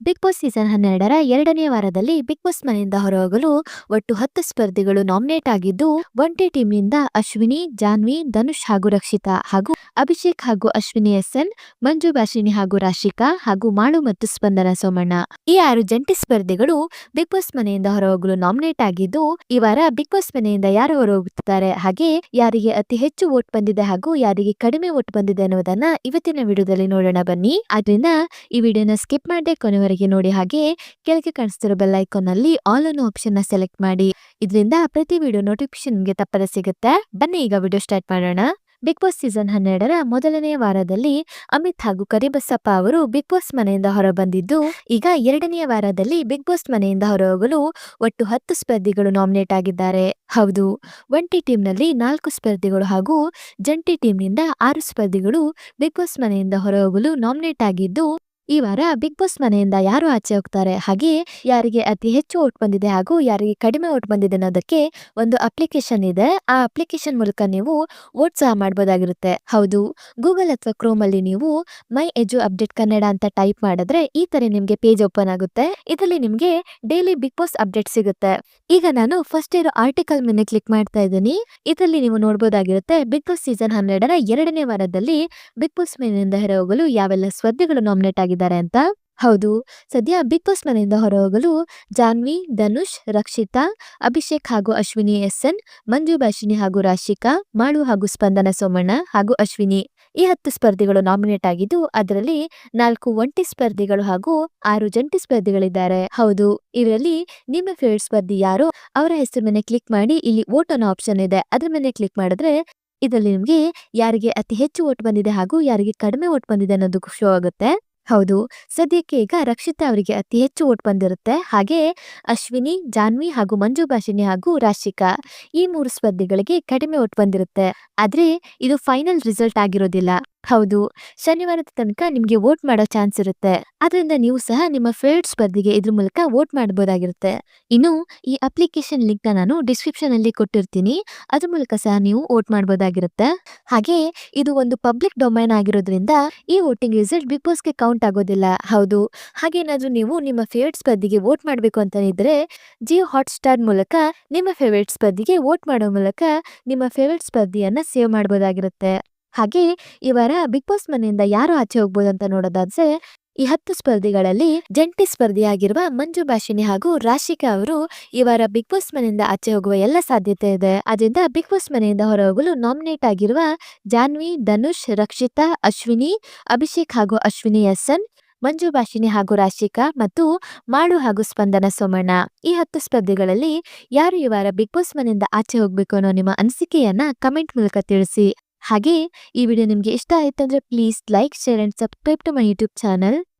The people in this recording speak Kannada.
ಬಿಗ್ ಬಾಸ್ ಸೀಸನ್ ಹನ್ನೆರಡರ ಎರಡನೇ ವಾರದಲ್ಲಿ ಬಿಗ್ ಬಾಸ್ ಮನೆಯಿಂದ ಹೊರಹೋಗಲು ಒಟ್ಟು ಹತ್ತು ಸ್ಪರ್ಧಿಗಳು ನಾಮಿನೇಟ್ ಆಗಿದ್ದು ಒಂಟಿ ಟೀಮ್ನಿಂದ ಅಶ್ವಿನಿ, ಜಾನ್ವಿ, ಧನುಷ್ ಹಾಗೂ ರಕ್ಷಿತಾ ಹಾಗೂ ಅಭಿಷೇಕ್ ಹಾಗೂ ಅಶ್ವಿನಿ ಎಸ್ಎನ್, ಮಂಜು ಭಾಷಿಣಿ ಹಾಗೂ ರಾಶಿಕಾ ಹಾಗೂ ಮಾಳು ಮತ್ತು ಸ್ಪಂದನ ಸೋಮಣ್ಣ. ಈ ಆರು ಜಂಟಿ ಸ್ಪರ್ಧಿಗಳು ಬಿಗ್ ಬಾಸ್ ಮನೆಯಿಂದ ಹೊರಹೋಗಲು ನಾಮಿನೇಟ್ ಆಗಿದ್ದು, ಈ ವಾರ ಬಿಗ್ ಬಾಸ್ ಮನೆಯಿಂದ ಯಾರು ಹೊರಹೋಗುತ್ತಾರೆ, ಹಾಗೆ ಯಾರಿಗೆ ಅತಿ ಹೆಚ್ಚು ವೋಟ್ ಬಂದಿದೆ ಹಾಗೂ ಯಾರಿಗೆ ಕಡಿಮೆ ವೋಟ್ ಬಂದಿದೆ ಅನ್ನೋದನ್ನ ಇವತ್ತಿನ ವಿಡಿಯೋದಲ್ಲಿ ನೋಡೋಣ ಬನ್ನಿ. ಆದ್ರಿಂದ ಈ ವಿಡಿಯೋನ ಸ್ಕಿಪ್ ಮಾಡದೆ ಕೊನೆವರೆಗೆ ನೋಡಿ ಹಾಗೆ ಕೆಳಗೆ ಕಾಣಿಸ್ತಿರೋ ಬೆಲ್ ಐಕಾನ್ ಅಲ್ಲಿ ಆಲ್ ಅನ್ನೋ ಆಪ್ಷನ್ನ ಸೆಲೆಕ್ಟ್ ಮಾಡಿ. ಇದರಿಂದ ಪ್ರತಿ ವಿಡಿಯೋ ನೋಟಿಫಿಕೇಶನ್ಗೆ ತಪ್ಪದೆ ಸಿಗುತ್ತೆ. ಬನ್ನಿ ಈಗ ವಿಡಿಯೋ ಸ್ಟಾರ್ಟ್ ಮಾಡೋಣ. ಬಿಗ್ ಬಾಸ್ ಸೀಸನ್ ಹನ್ನೆರಡರ ಮೊದಲನೇ ವಾರದಲ್ಲಿ ಅಮಿತ್ ಹಾಗೂ ಕರಿಬಸಪ್ಪ ಅವರು ಬಿಗ್ ಬಾಸ್ ಮನೆಯಿಂದ ಹೊರಬಂದಿದ್ದು, ಈಗ ಎರಡನೆಯ ವಾರದಲ್ಲಿ ಬಿಗ್ ಬಾಸ್ ಮನೆಯಿಂದ ಹೊರಹೋಗಲು ಒಟ್ಟು ಹತ್ತು ಸ್ಪರ್ಧಿಗಳು ನಾಮಿನೇಟ್ ಆಗಿದ್ದಾರೆ. ಹೌದು, ಒಂಟಿ ಟೀಮ್ನಲ್ಲಿ ನಾಲ್ಕು ಸ್ಪರ್ಧಿಗಳು ಹಾಗೂ ಜಂಟಿ ಟೀಮ್ನಿಂದ ಆರು ಸ್ಪರ್ಧಿಗಳು ಬಿಗ್ ಬಾಸ್ ಮನೆಯಿಂದ ಹೊರಹೋಗಲು ನಾಮಿನೇಟ್ ಆಗಿದ್ದು ಈ ವಾರ ಬಿಗ್ ಬಾಸ್ ಮನೆಯಿಂದ ಯಾರು ಆಚೆ ಹೋಗ್ತಾರೆ? ಹಾಗೆ ಯಾರಿಗೆ ಅತಿ ಹೆಚ್ಚು ಓಟ್ ಬಂದಿದೆ ಹಾಗೂ ಯಾರಿಗೆ ಕಡಿಮೆ ಓಟ್ ಬಂದಿದೆ ಅನ್ನೋದಕ್ಕೆ ಒಂದು ಅಪ್ಲಿಕೇಶನ್ ಇದೆ. ಆ ಅಪ್ಲಿಕೇಶನ್ ಮೂಲಕ ನೀವು ವೋಟ್ ಸಹ ಮಾಡಬಹುದಾಗಿರುತ್ತೆ ಹೌದು, ಗೂಗಲ್ ಅಥವಾ ಕ್ರೋಮ್ ಅಲ್ಲಿ ನೀವು ಮೈ ಎಜು ಅಪ್ಡೇಟ್ ಕನ್ನಡ ಅಂತ ಟೈಪ್ ಮಾಡಿದ್ರೆ ಈ ತರ ನಿಮ್ಗೆ ಪೇಜ್ ಓಪನ್ ಆಗುತ್ತೆ. ಇದರಲ್ಲಿ ನಿಮ್ಗೆ ಡೈಲಿ ಬಿಗ್ ಬಾಸ್ ಅಪ್ಡೇಟ್ ಸಿಗುತ್ತೆ. ಈಗ ನಾನು ಫಸ್ಟ್ ಇರೋ ಆರ್ಟಿಕಲ್ ಮೇಲೆ ಕ್ಲಿಕ್ ಮಾಡ್ತಾ ಇದ್ದೀನಿ. ಇದರಲ್ಲಿ ನೀವು ನೋಡಬಹುದಾಗಿರುತ್ತೆ ಬಿಗ್ ಬಾಸ್ ಸೀಸನ್ ಹನ್ನೆರಡರ ಎರಡನೇ ವಾರದಲ್ಲಿ ಬಿಗ್ ಬಾಸ್ ಮನೆಯಿಂದ ಹೊರಹೋಗಲು ಯಾವೆಲ್ಲ ಸ್ಪರ್ಧೆಗಳು ನಾಮಿನೇಟ್ ಆಗಿದ್ದಾರೆ ಅಂತ. ಹೌದು, ಸದ್ಯ ಬಿಗ್ ಬಾಸ್ ಮನೆಯಿಂದ ಹೊರಹೋಗಲು ಜಾನ್ವಿ, ಧನುಷ್, ರಕ್ಷಿತಾ, ಅಭಿಷೇಕ್ ಹಾಗೂ ಅಶ್ವಿನಿ, ಎಸ್ಎನ್, ಮಂಜು ಭಾಷಿನಿ ಹಾಗೂ ರಾಶಿಕಾ, ಮಾಳು ಹಾಗೂ ಸ್ಪಂದನ ಸೋಮಣ್ಣ ಹಾಗೂ ಅಶ್ವಿನಿ ಈ ಹತ್ತು ಸ್ಪರ್ಧಿಗಳು ನಾಮಿನೇಟ್ ಆಗಿದ್ದು, ಅದರಲ್ಲಿ ನಾಲ್ಕು ಒಂಟಿ ಸ್ಪರ್ಧಿಗಳು ಹಾಗೂ ಆರು ಜಂಟಿ ಸ್ಪರ್ಧಿಗಳಿದ್ದಾರೆ. ಹೌದು ಇವರಲ್ಲಿ ನಿಮ್ಮ ಫೇವರೇಟ್ ಸ್ಪರ್ಧಿ ಯಾರು? ಅವರ ಹೆಸರು ಮೇಲೆ ಕ್ಲಿಕ್ ಮಾಡಿ, ಇಲ್ಲಿ ವೋಟ್ ಅನ್ನೋ ಆಪ್ಷನ್ ಇದೆ. ಅದ್ರ ಮೇಲೆ ಕ್ಲಿಕ್ ಮಾಡಿದ್ರೆ ಇದರಲ್ಲಿ ನಿಮಗೆ ಯಾರಿಗೆ ಅತಿ ಹೆಚ್ಚು ವೋಟ್ ಬಂದಿದೆ ಹಾಗೂ ಯಾರಿಗೆ ಕಡಿಮೆ ಓಟ್ ಬಂದಿದೆ ಅನ್ನೋದು ಶೋ ಆಗುತ್ತೆ. ಹೌದು. ಸದ್ಯಕ್ಕೆ ಈಗ ರಕ್ಷಿತಾ ಅವರಿಗೆ ಅತಿ ಹೆಚ್ಚು ಓಟ್ ಬಂದಿರುತ್ತೆ. ಹಾಗೆ ಅಶ್ವಿನಿ, ಜಾನ್ವಿ ಹಾಗೂ ಮಂಜು ಭಾಷಿಣಿ ಹಾಗೂ ರಾಶಿಕಾ ಈ ಮೂರು ಸ್ಪರ್ಧಿಗಳಿಗೆ ಕಡಿಮೆ ಓಟ್ ಬಂದಿರುತ್ತೆ. ಆದ್ರೆ ಇದು ಫೈನಲ್ ರಿಸಲ್ಟ್ ಆಗಿರೋದಿಲ್ಲ. ಹೌದು. ಶನಿವಾರದ ತನಕ ನಿಮ್ಗೆ ವೋಟ್ ಮಾಡೋ ಚಾನ್ಸ್ ಇರುತ್ತೆ. ಅದರಿಂದ ನೀವು ಸಹ ನಿಮ್ಮ ಫೇವ್ರೇಟ್ ಸ್ಪರ್ಧಿಗೆ ಇದ್ರ ಮೂಲಕ ವೋಟ್ ಮಾಡಬಹುದಾಗಿರುತ್ತೆ ಇನ್ನು ಈ ಅಪ್ಲಿಕೇಶನ್ ಲಿಂಕ್ ನಾನು ಡಿಸ್ಕ್ರಿಪ್ಷನ್ ಅಲ್ಲಿ ಕೊಟ್ಟಿರ್ತೀನಿ. ಅದ್ರ ಮೂಲಕ ಸಹ ನೀವು ವೋಟ್ ಮಾಡಬಹುದಾಗಿರುತ್ತೆ ಹಾಗೆ ಇದು ಒಂದು ಪಬ್ಲಿಕ್ ಡೊಮೈನ್ ಆಗಿರೋದ್ರಿಂದ ಈ ವೋಟಿಂಗ್ ರಿಸಲ್ಟ್ ಬಿಗ್ ಬಾಸ್ಗೆ ಕೌಂಟ್ ಆಗೋದಿಲ್ಲ. ಹೌದು. ಹಾಗೇನಾದ್ರೂ ನೀವು ನಿಮ್ಮ ಫೇವ್ರೇಟ್ ಸ್ಪರ್ಧಿಗೆ ವೋಟ್ ಮಾಡಬೇಕು ಅಂತ ಇದ್ರೆ ಜಿಯೋ ಹಾಟ್ ಸ್ಟಾರ್ ಮೂಲಕ ನಿಮ್ಮ ಫೇವ್ರೇಟ್ ಸ್ಪರ್ಧಿಗೆ ವೋಟ್ ಮಾಡೋ ಮೂಲಕ ನಿಮ್ಮ ಫೇವ್ರೇಟ್ ಸ್ಪರ್ಧಿಯನ್ನ ಸೇವ್ ಮಾಡಬಹುದಾಗಿರುತ್ತೆ ಹಾಗೆ ಇವರ ವಾರ ಬಿಗ್ ಬಾಸ್ ಮನೆಯಿಂದ ಯಾರು ಆಚೆ ಹೋಗ್ಬೋದು ಅಂತ ನೋಡೋದಾದ್ರೆ, ಈ ಹತ್ತು ಸ್ಪರ್ಧಿಗಳಲ್ಲಿ ಜಂಟಿ ಸ್ಪರ್ಧಿಯಾಗಿರುವ ಮಂಜು ಭಾಷಿಣಿ ಹಾಗೂ ರಾಶಿಕಾ ಅವರು ಇವರ ವಾರ ಬಿಗ್ ಬಾಸ್ ಮನೆಯಿಂದ ಆಚೆ ಹೋಗುವ ಎಲ್ಲ ಸಾಧ್ಯತೆ ಇದೆ. ಅದರಿಂದ ಬಿಗ್ ಬಾಸ್ ಮನೆಯಿಂದ ಹೊರಹೋಗಲು ನಾಮಿನೇಟ್ ಆಗಿರುವ ಜಾನ್ವಿ, ಧನುಷ್, ರಕ್ಷಿತಾ, ಅಶ್ವಿನಿ, ಅಭಿಷೇಕ್ ಹಾಗೂ ಅಶ್ವಿನಿ ಎಸ್ಎನ್ ಮಂಜು ಭಾಷಿಣಿ ಹಾಗೂ ರಾಶಿಕಾ ಮತ್ತು ಮಾಡು ಹಾಗೂ ಸ್ಪಂದನ ಸೋಮಣ್ಣ. ಈ ಹತ್ತು ಸ್ಪರ್ಧಿಗಳಲ್ಲಿ ಯಾರು ಇವರ ವಾರ ಬಿಗ್ ಬಾಸ್ ಮನೆಯಿಂದ ಆಚೆ ಹೋಗ್ಬೇಕು ಅನ್ನೋ ನಿಮ್ಮ ಅನಿಸಿಕೆಯನ್ನ ಕಮೆಂಟ್ ಮೂಲಕ ತಿಳಿಸಿ. ಹಾಗೆ ಈ ವಿಡಿಯೋ ನಿಮಗೆ ಇಷ್ಟ ಆಯ್ತಂದ್ರೆ please like share and subscribe to my YouTube channel